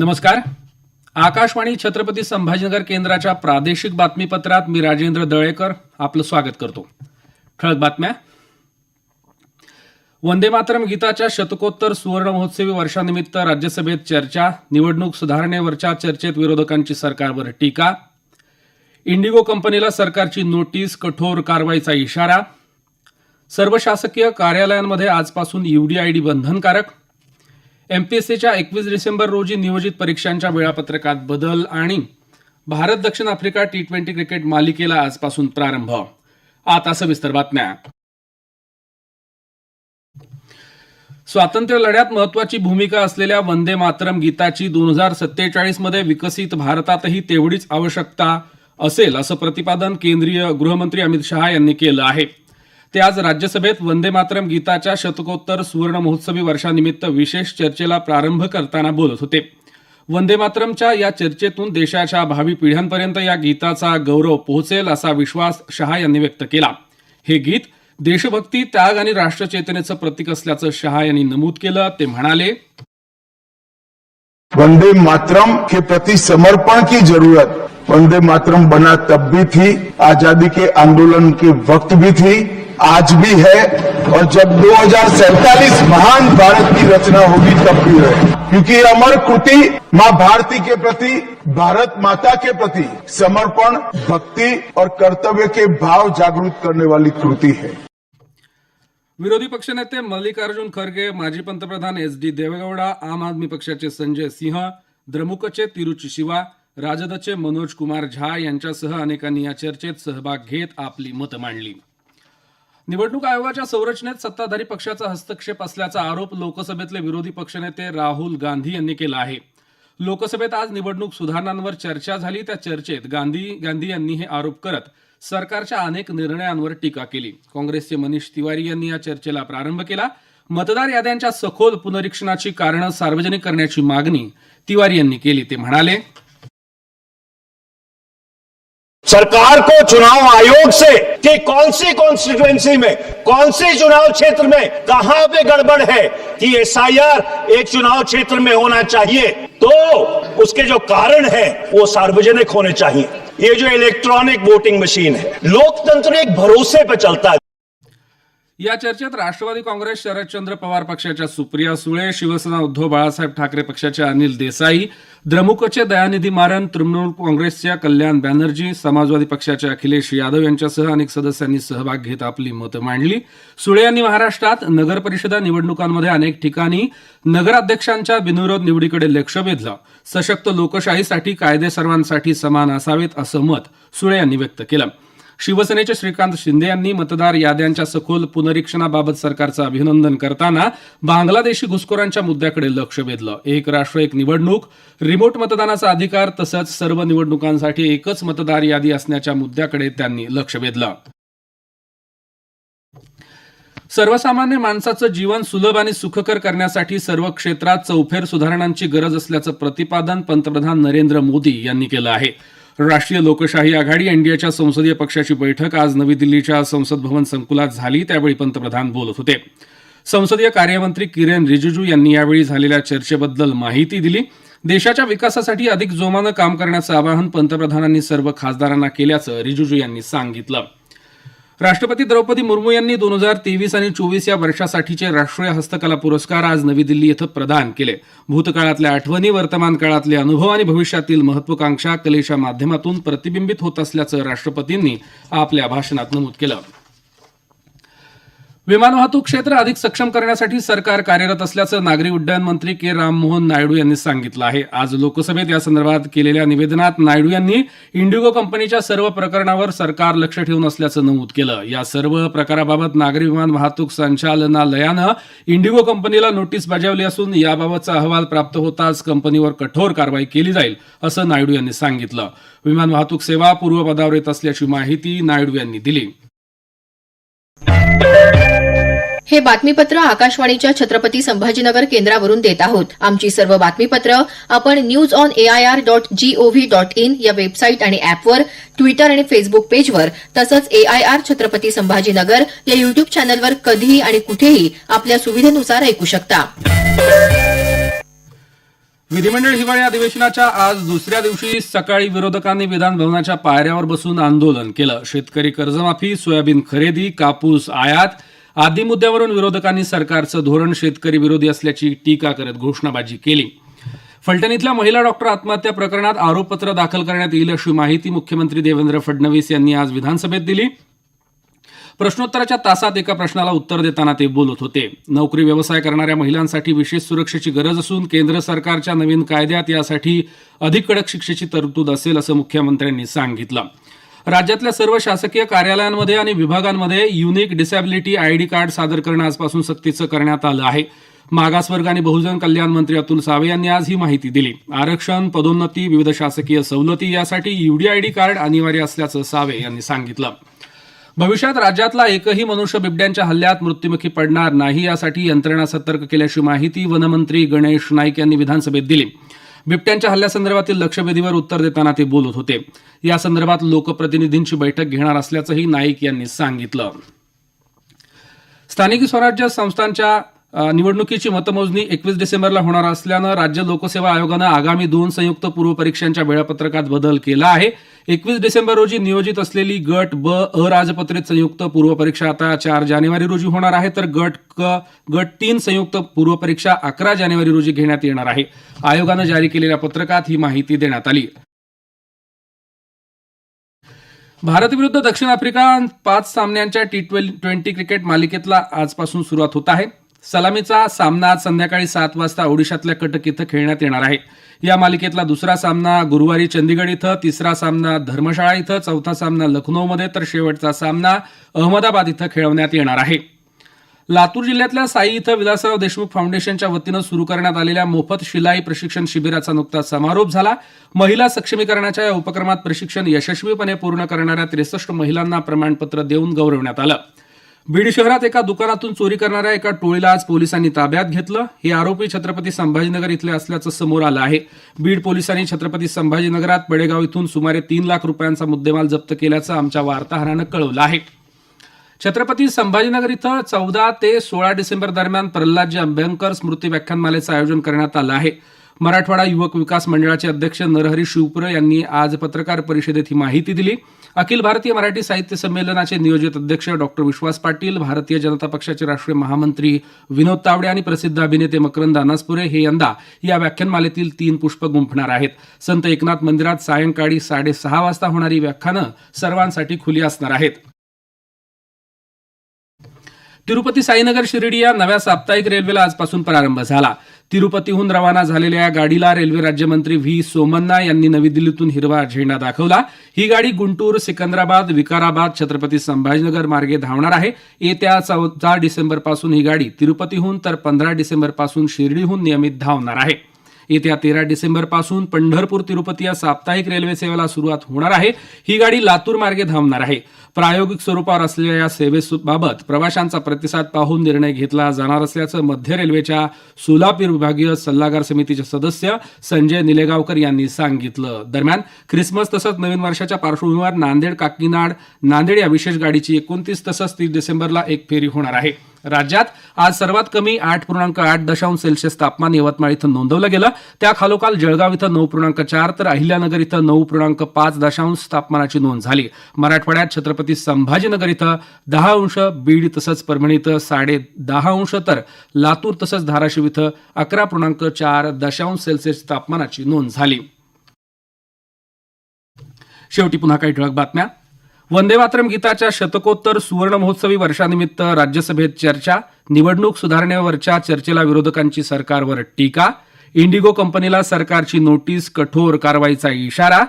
नमस्कार. आकाशवाणी छत्रपती संभाजीनगर केंद्राच्या प्रादेशिक बातमीपत्रात मी राजेंद्र दळेकर आपलं स्वागत करतो. ठळक बातम्या. वंदे मातरम गीताच्या शतकोत्तर सुवर्ण महोत्सवी वर्षानिमित्त राज्यसभेत चर्चा निवडणूक सुधारणेवरच्या चर्चेत विरोधकांची सरकारवर टीका. इंडिगो कंपनीला सरकारची नोटीस कठोर कारवाईचा इशारा. सर्व शासकीय कार्यालयांमध्ये आजपासून यूडीआयडी बंधनकारक. एमपीएससीच्या एकवीस डिसेंबर रोजी नियोजित परीक्षांच्या वेळापत्रकात बदल आणि भारत दक्षिण आफ्रिका टी ट्वेंटी क्रिकेट मालिकेला आजपासून प्रारंभ. आता सविस्तर बातम्या. स्वातंत्र्य लढ्यात महत्वाची भूमिका असलेल्या वंदे मातरम गीताची दोन हजार सत्तेचाळीसमध्ये विकसित भारतातही तेवढीच आवश्यकता असेल असं प्रतिपादन केंद्रीय गृहमंत्री अमित शहा यांनी केलं आहे. ते आज राज्यसभेत वंदे मातरम गीताच्या शतकोत्तर सुवर्ण महोत्सवी वर्षानिमित्त विशेष चर्चेला प्रारंभ करताना बोलत होते. वंदे मातरमच्या या चर्चेतून देशाच्या भावी पिढ्यांपर्यंत या गीताचा गौरव पोहोचेल असा विश्वास शहा यांनी व्यक्त केला. हे गीत देशभक्ती त्याग आणि राष्ट्रचेतनेचं प्रतीक असल्याचं शहा यांनी नमूद केलं. ते म्हणाले वंदे मातरम के प्रति समर्पण की जरूरत. वंदे मातरम बना तब भी थी आजादी के आंदोलन के वक्त भी थी आज भी है और जब दो महान भारत की रचना होगी तब भी है। क्योंकि अमर कृति माँ भारती के प्रति भारत माता के प्रति समर्पण भक्ति और कर्तव्य के भाव जागृत करने वाली कृति है। विरोधी पक्षनेते मल्लिकार्जुन खरगे माजी पंतप्रधान एस डी देवेगौडा आम आदमी पक्षाचे संजय सिंह द्रमुकचे तिरुची शिवा राजदचे मनोज कुमार झा यांच्यासह अनेकांनी या चर्चेत सहभाग घेत आपली मतं मांडली. निवडणूक आयोगाच्या संरचनेत सत्ताधारी पक्षाचा हस्तक्षेप असल्याचा आरोप लोकसभेतले विरोधी पक्षनेते राहुल गांधी यांनी केला आहे. लोकसभेत आज निवडणूक सुधारणांवर चर्चा झाली. त्या चर्चेत गांधी गांधी यांनी हे आरोप करत सरकारच्या अनेक निर्णयांवर टीका केली. काँग्रेसचे मनीष तिवारी यांनी या चर्चेला प्रारंभ केला. मतदार याद्यांच्या सखोल पुनरीक्षणाची कारणं सार्वजनिक करण्याची मागणी तिवारी यांनी केली ते म्हणाले सरकार को चुनाव आयोग से कि कौन सी कॉन्स्टिट्युएंसी में, कौन से चुनाव क्षेत्र में, कहाँ पे गड़बड़ है कि एसआईआर एक चुनाव क्षेत्र में होना चाहिए? तो उसके जो कारण है, वो सार्वजनिक होने चाहिए। ये जो इलेक्ट्रॉनिक वोटिंग मशीन है, लोकतंत्र एक भरोसे पर चलता है। या चर्चेत राष्ट्रवादी काँग्रेस शरदचंद्र पवार पक्षाच्या सुप्रिया सुळे शिवसेना उद्धव बाळासाहेब ठाकरे पक्षाचे अनिल देसाई द्रमुकचे दयानिधी मारन तृणमूल काँग्रेसच्या कल्याण बॅनर्जी समाजवादी पक्षाचे अखिलेश यादव यांच्यासह अनेक सदस्यांनी सहभाग घेत आपली मतं मांडली. सुळे यांनी महाराष्ट्रात नगर परिषदा निवडणुकांमध्ये अनेक ठिकाणी नगराध्यक्षांच्या बिनविरोध निवडीकडे लक्ष वेधलं. सशक्त लोकशाहीसाठी कायदे सर्वांसाठी समान असावेत असं मत सुळे यांनी व्यक्त केलं. शिवसेनेचे श्रीकांत शिंदे यांनी मतदार याद्यांच्या सखोल पुनरीक्षणाबाबत सरकारचं अभिनंदन करताना बांगलादेशी घुसखोरांच्या मुद्द्याकडे लक्ष वेधलं. एक राष्ट्र एक निवडणूक. रिमोट मतदानाचा अधिकार तसंच सर्व निवडणुकांसाठी एकच मतदार यादी असण्याच्या मुद्द्याकडे त्यांनी लक्ष वेधलं. सर्वसामान्य माणसाचं जीवन सुलभ आणि सुखकर करण्यासाठी सर्व क्षेत्रात चौफेर सुधारणांची गरज असल्याचं प्रतिपादन पंतप्रधान नरेंद्र मोदी यांनी केलं आहे. राष्ट्रीय लोकशाही आघाडी एनडीएच्या संसदीय पक्षाची बैठक आज नवी दिल्लीच्या संसद भवन संकुलात झाली त्यावेळी पंतप्रधान बोलत होते. संसदीय कार्यमंत्री किरेन रिजिजू यांनी यावेळी झालेल्या चर्चेबद्दल माहिती दिली. देशाच्या विकासासाठी अधिक जोमानं काम करण्याचं आवाहन पंतप्रधानांनी सर्व खासदारांना केल्याचं रिजिजू यांनी सांगितलं. राष्ट्रपती द्रौपदी मुर्मू यांनी दोन हजार तेवीस आणि चोवीस या वर्षासाठीचे राष्ट्रीय हस्तकला पुरस्कार आज नवी दिल्ली इथं प्रदान केले. भूतकाळातल्या आठवणी वर्तमान काळातले अनुभव आणि भविष्यातील महत्वाकांक्षा कलेच्या माध्यमातून प्रतिबिंबित होत असल्याचं राष्ट्रपतींनी आपल्या भाषणात नमूद केलं. विमान वाहतूक क्षेत्र अधिक सक्षम करण्यासाठी सरकार कार्यरत असल्याचं नागरी उड्डयन मंत्री के राममोहन नायडू यांनी सांगितलं आहे. आज लोकसभेत या संदर्भात केलेल्या निवेदनात नायडू यांनी इंडिगो कंपनीच्या सर्व प्रकरणावर सरकार लक्ष ठेवून असल्याचं नमूद केलं. या सर्व प्रकाराबाबत नागरी विमान वाहतूक संचालनालयानं इंडिगो कंपनीला नोटीस बजावली असून याबाबतचा अहवाल प्राप्त होताच कंपनीवर कठोर कारवाई केली जाईल असं नायडू यांनी सांगितलं. विमान वाहतूक सेवा पूर्वपदावर येत असल्याची माहिती नायडू यांनी दिली. हे बातमीपत्र आकाशवाणीच्या छत्रपती संभाजीनगर केंद्रावरून देत आहोत. आमची सर्व बातमीपत्र आपण news on AIR dot gov dot in या वेबसाईट आणि अॅपवर ट्विटर आणि फेसबुक पेजवर तसंच एआयआर छत्रपती संभाजीनगर या युट्यूब चॅनलवर कधीही आणि कुठेही आपल्या सुविधेनुसार ऐकू शकता. विधिमंडळ हिवाळी अधिवेशनाच्या आज दुसऱ्या दिवशी सकाळी विरोधकांनी विधानभवनाच्या पायऱ्यावर बसून आंदोलन केलं. शेतकरी कर्जमाफी सोयाबीन खरेदी कापूस आयात आदी मुद्द्यावरून विरोधकांनी सरकारचं धोरण शेतकरी विरोधी असल्याची टीका करत घोषणाबाजी केली. फलटण इथल्या महिला डॉक्टर आत्महत्या प्रकरणात आरोपपत्र दाखल करण्यात येईल अशी माहिती मुख्यमंत्री देवेंद्र फडणवीस यांनी आज विधानसभेत दिली. प्रश्नोत्तराच्या तासात एका प्रश्नाला उत्तर देताना ते बोलत होते. नोकरी व्यवसाय करणाऱ्या महिलांसाठी विशेष सुरक्षेची गरज असून केंद्र सरकारच्या नवीन कायद्यात यासाठी अधिक कडक शिक्षेची तरतूद असेल असं मुख्यमंत्र्यांनी सांगितलं. राज्यातल्या सर्व शासकीय कार्यालयांमध्ये आणि विभागांमध्ये युनिक डिसॅबिलिटी आयडी कार्ड सादर करणं आजपासून सक्तीचं करण्यात आलं आहे. मागासवर्ग आणि बहुजन कल्याण मंत्री अतुल सावे यांनी आज ही माहिती दिली. आरक्षण पदोन्नती विविध शासकीय सवलती यासाठी युडीआयडी कार्ड अनिवार्य असल्याचं सावे यांनी सांगितलं. भविष्यात राज्यातला एकही मनुष्य बिबड्यांच्या हल्ल्यात मृत्युमुखी पडणार नाही यासाठी यंत्रणा सतर्क केल्याची माहिती वनमंत्री गणेश नाईक यांनी विधानसभेत दिली. बिबट्यांच्या हल्ल्यासंदर्भातील लक्षवेधीवर उत्तर देताना ते बोलत होते. या संदर्भात लोकप्रतिनिधींची बैठक घेणार असल्याचंही नाईक यांनी सांगितलं. स्थानिक स्वराज्य संस्थांच्या निवडणुकीची मतमोजणी एकवीस डिसेंबरला होणार असल्यानं राज्य लोकसेवा आयोगानं आगामी दोन संयुक्त पूर्व परीक्षांच्या वेळापत्रकात बदल केला आहे. एकवीस डिसेंबर रोजी नियोजित असलेली गट ब अराजपत्रित संयुक्त पूर्व परीक्षा आता चार जानेवारी रोजी होणार आहे. तर गट क गट तीन संयुक्त पूर्व परीक्षा अकरा जानेवारी रोजी घेण्यात येणार आहे. आयोगानं जारी केलेल्या पत्रकात ही माहिती देण्यात आली. भारत विरुद्ध दक्षिण आफ्रिका पाच सामन्यांच्या टी ट्वेंटी क्रिकेट मालिकेतला आजपासून सुरुवात होत आहे. सलामीचा सामना आज संध्याकाळी सात वाजता ओडिशातल्या कटक इथं खेळण्यात येणार आहे. या मालिकेतला दुसरा सामना गुरुवारी चंदीगड इथं तिसरा सामना धर्मशाळा इथं चौथा सामना लखनौमध्ये तर शेवटचा सामना अहमदाबाद इथं खेळवण्यात येणार आहे. लातूर जिल्ह्यातल्या साई इथं विलासराव देशमुख फाउंडेशनच्या वतीनं सुरू करण्यात आलेल्या मोफत शिलाई प्रशिक्षण शिबिराचा नुकताच समारोप झाला. महिला सक्षमीकरणाच्या या उपक्रमात प्रशिक्षण यशस्वीपणे पूर्ण करणाऱ्या त्रेसष्ट महिलांना प्रमाणपत्र देऊन गौरवण्यात आलं. बीड शहरात एका दुकानातून चोरी करणाऱ्या एका टोळीला आज पोलिसांनी ताब्यात घेतलं. हे आरोपी छत्रपती संभाजीनगर इथले असल्याचं समोर आलं आहे. बीड पोलिसांनी छत्रपती संभाजीनगरात बडेगाव इथून सुमारे तीन लाख रुपयांचा मुद्देमाल जप्त केल्याचं आमच्या वार्ताहरानं कळवलं आहे. छत्रपती संभाजीनगर इथं चौदा ते सोळा डिसेंबर दरम्यान प्रल्हादजी आंबेडकर स्मृती व्याख्यानमालेचं आयोजन करण्यात आलं आहे. मराठवाडा युवक विकास मंडळाचे अध्यक्ष नरहरी शिवपुरे यांनी आज पत्रकार परिषदेत ही माहिती दिली. अखिल भारतीय मराठी साहित्य संमेलनाचे नियोजित अध्यक्ष डॉक्टर विश्वास पाटील भारतीय जनता पक्षाचे राष्ट्रीय महामंत्री विनोद तावडे आणि प्रसिद्ध अभिनेते मकरंद अनासपुरे हे यंदा या व्याख्यानमालेतील तीन पुष्प गुंफणार आहेत. संत एकनाथ मंदिरात सायंकाळी साडेसहा वाजता होणारी व्याख्यानं सर्वांसाठी खुली असणार आहेत. तिरुपती साईनगर शिर्डी या नव्या साप्ताहिक रेल्वेला आजपासून प्रारंभ झाला. तिरुपतीहून रवाना झालेल्या या गाडीला रेल्वे राज्यमंत्री व्ही. सोमन्ना यांनी नवी दिल्लीतून हिरवा झेंडा दाखवला. ही गाडी गुंटूर सिकंदराबाद विकाराबाद छत्रपती संभाजीनगर मार्गे धावणार आहे. येत्या चौदा डिसेंबरपासून ही गाडी तिरुपतीहून तर पंधरा डिसेंबरपासून शिर्डीहून नियमित धावणार आहे. येत्या तेरा डिसेंबरपासून पंढरपूर तिरुपती या साप्ताहिक रेल्वे सेवेला सुरुवात होणार आहे. ही गाडी लातूर मार्गे धावणार आहे. प्रायोगिक स्वरूपावर असलेल्या या सेवेबाबत प्रवाशांचा प्रतिसाद पाहून निर्णय घेतला जाणार असल्याचं मध्य रेल्वेच्या सोलापूर विभागीय सल्लागार समितीचे सदस्य संजय निलेगावकर यांनी सांगितलं. दरम्यान ख्रिसमस तसंच नवीन वर्षाच्या पार्श्वभूमीवर नांदेड काकीनाड नांदेड या विशेष गाडीची एकोणतीस तसंच तीस डिसेंबरला एक फेरी होणार आहे. राज्यात आज सर्वात कमी आठ पूर्णांक आठ दशांश सेल्सिअस तापमान यवतमाळ इथं नोंदवलं गेलं. त्या खालोखाल जळगाव इथं नऊ पूर्णांक चार तर अहिल्यानगर इथं नऊ पूर्णांक पाच दशांश तापमानाची नोंद झाली. मराठवाड्यात छत्रपती संभाजीनगर इथं दहा अंश बीड तसंच परभणी इथं साडे दहा अंश तर लातूर तसंच धाराशिव इथं अकरा पूर्णांक चार दशांश सेल्सिअस तापमानाची नोंद झाली. शेवटी पुन्हा काही ठळक बातम्या. वंदे मातरम गीताच्या शतकोत्तर सुवर्ण महोत्सवी वर्षानिमित्त राज्यसभेत चर्चा निवडणूक सुधारणेवरच्या चर्चेला विरोधकांची सरकारवर टीका इंडिगो कंपनीला सरकारची नोटीस कठोर कारवाईचा इशारा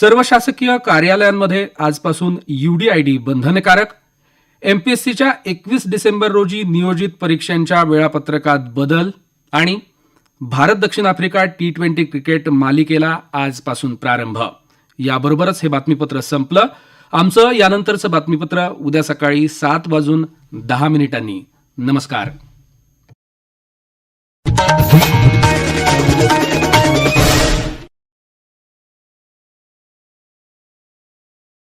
सर्व शासकीय कार्यालयांमध्ये आजपासून यूडीआयडी बंधनकारक एमपीएससीच्या एकवीस डिसेंबर रोजी नियोजित परीक्षांच्या वेळापत्रकात बदल आणि भारत दक्षिण आफ्रिका टी ट्वेंटी क्रिकेट मालिकेला आजपासून प्रारंभ. याबरोबरच हे बातमीपत्र संपलं. आमचं यानंतरचं बातमीपत्र उद्या सकाळी सात वाजून दहा मिनिटांनी. नमस्कार.